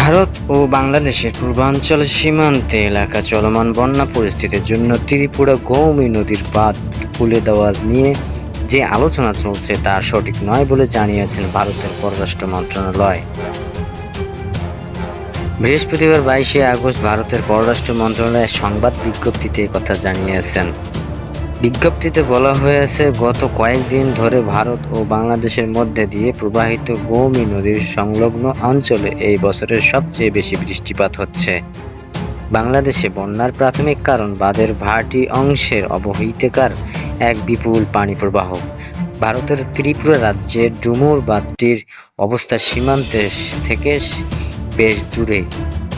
ভারত ও বাংলাদেশের পূর্বাঞ্চল সীমান্তে এলাকা চলমান বন্যা পরিস্থিতির জন্য ত্রিপুরা গৌমী নদীর বাঁধ খুলে দেওয়ার নিয়ে যে আলোচনা চলছে তা সঠিক নয় বলে জানিয়েছেন ভারতের পররাষ্ট্র মন্ত্রণালয়। বৃহস্পতিবার বাইশে আগস্ট ভারতের পররাষ্ট্র মন্ত্রণালয়ের সংবাদ বিজ্ঞপ্তিতে কথা জানিয়েছেন। বিজ্ঞপ্তিতে বলা হয়েছে, গত কয়েকদিন ধরে ভারত ও বাংলাদেশের মধ্যে দিয়ে প্রবাহিত গৌমী নদীর সংলগ্ন অঞ্চলে এই বছরের সবচেয়ে বেশি বৃষ্টিপাত হচ্ছে। বাংলাদেশে বন্যার প্রাথমিক কারণ বাঁধের ভাটি অংশের অবহিতকার এক বিপুল পানি প্রবাহ। ভারতের ত্রিপুরা রাজ্যের ডুমুর বাঁধটির অবস্থা সীমান্তে থেকে বেশ দূরে।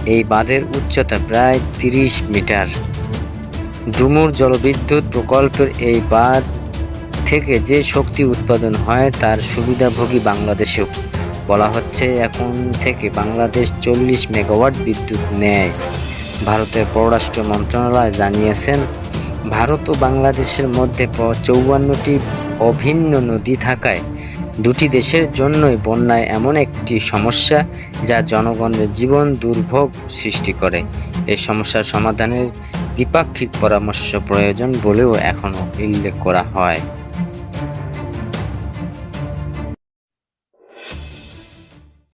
এই বাঁধের উচ্চতা প্রায় তিরিশ মিটার। ডুমুর জলবিদ্যুৎ প্রকল্পের এই বাঁধ থেকে যে শক্তি উৎপাদন হয় তার সুবিধাভোগী বাংলাদেশেও। বলা হচ্ছে এখন থেকে বাংলাদেশ চল্লিশ মেগাওয়াট বিদ্যুৎ নেয়। ভারতের পররাষ্ট্র মন্ত্রণালয় জানিয়েছেন, ভারত ও বাংলাদেশের মধ্যে চৌবান্নটি অভিন্ন নদী থাকায় দুটি দেশের জন্যই বন্যায় এমন একটি সমস্যা যা জনগণের জীবন দুর্ভোগ সৃষ্টি করে। এই সমস্যার সমাধানের দ্বিপাক্ষিক পরামর্শ প্রয়োজন বলেও এখনও উল্লেখ করা হয়।